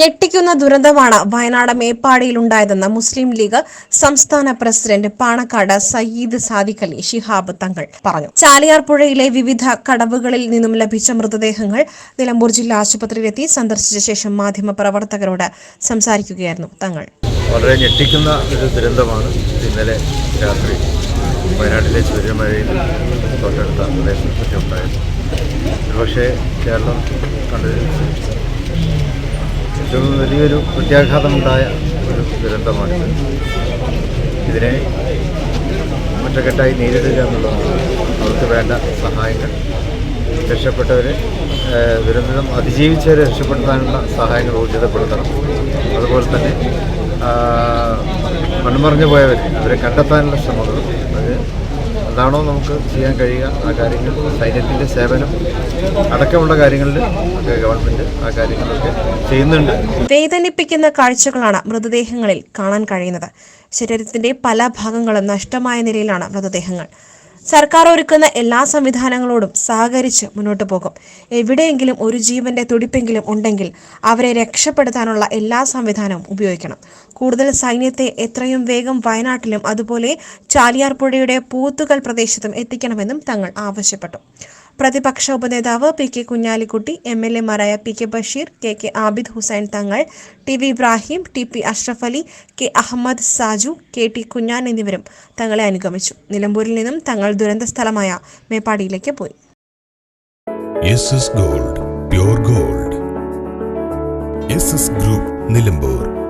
ഞെട്ടിക്കുന്ന ദുരന്തമാണ് വയനാട് മേപ്പാടിയിൽ ഉണ്ടായതെന്ന് മുസ്ലിം ലീഗ് സംസ്ഥാന പ്രസിഡന്റ് പാണക്കാട് സയ്യിദ് സാദിഖ് അലി ശിഹാബ് തങ്ങൾ പറഞ്ഞു. ചാലിയാർ പുഴയിലെ വിവിധ കടവുകളിൽ നിന്നും ലഭിച്ച മൃതദേഹങ്ങൾ നിലമ്പൂർ ജില്ലാ ആശുപത്രിയിലെത്തി സന്ദർശിച്ച ശേഷം മാധ്യമ പ്രവർത്തകരോട് സംസാരിക്കുകയായിരുന്നു തങ്ങൾ. വളരെ ഞെട്ടിക്കുന്ന ഒരു ദുരന്തമാണ്. ഇന്നലെ രാത്രി വയനാട്ടിലെ സൂര്യമഴയിൽ തൊട്ടടുത്ത പ്രദേശത്തൊക്കെ ഉണ്ടായത് കേരളം ഏറ്റവും വലിയൊരു പ്രത്യാഘാതമുണ്ടായ ഒരു ദുരന്തമാണിത് ഇതിനെ ഒറ്റക്കെട്ടായി നേരിടുക എന്നുള്ളതാണ് അവർക്ക് വേണ്ട സഹായങ്ങൾ. രക്ഷപ്പെട്ടവരെ ദുരന്തം അതിജീവിച്ചവരെ രക്ഷപ്പെടുത്താനുള്ള സഹായങ്ങൾ ഊർജിതപ്പെടുത്തണം. അതുപോലെ തന്നെ മൺമറിഞ്ഞു പോയവരെ അവരെ കണ്ടെത്താനുള്ള ശ്രമങ്ങൾ എന്താണോ നമുക്ക് ചെയ്യാൻ കഴിയുക ആ കാര്യങ്ങൾ സൈന്യത്തിന്റെ സേവനം അടക്കമുള്ള കാര്യങ്ങളിൽ ഗവൺമെന്റ് ആ കാര്യങ്ങളൊക്കെ ചെയ്യുന്നുണ്ട്. വേദനിപ്പിക്കുന്ന കാഴ്ചകളാണ് മൃതദേഹങ്ങളിൽ കാണാൻ കഴിയുന്നത്. ശരീരത്തിന്റെ പല ഭാഗങ്ങളും നഷ്ടമായ നിലയിലാണ് മൃതദേഹങ്ങൾ. സർക്കാർ ഒരുക്കുന്ന എല്ലാ സംവിധാനങ്ങളോടും സഹകരിച്ച് മുന്നോട്ട് പോകും. എവിടെയെങ്കിലും ഒരു ജീവന്റെ തുടിപ്പെങ്കിലും ഉണ്ടെങ്കിൽ അവരെ രക്ഷപ്പെടുത്താനുള്ള എല്ലാ സംവിധാനവും ഉപയോഗിക്കണം. കൂടുതൽ സൈന്യത്തെ എത്രയും വേഗം വയനാട്ടിലും അതുപോലെ ചാലിയാർ പുഴയുടെ പൂത്തുകൽ പ്രദേശത്തും എത്തിക്കണമെന്നും തങ്ങൾ ആവശ്യപ്പെട്ടു. പ്രതിപക്ഷ ഉപനേതാവ് P K Kunhalikutty M L എമാരായ P K Basheer K K Abid Hussain Thangal T V Ibrahim T P Ashraf Ali K Ahammed Saju K T Kunhan എന്നിവരും തങ്ങളെ അനുഗമിച്ചു. നിലമ്പൂരിൽ നിന്നും തങ്ങൾ ദുരന്ത സ്ഥലമായ മേപ്പാടിയിലേക്ക് പോയി. Gold gold. ഗ്രൂപ്പ് നിലമ്പൂർ.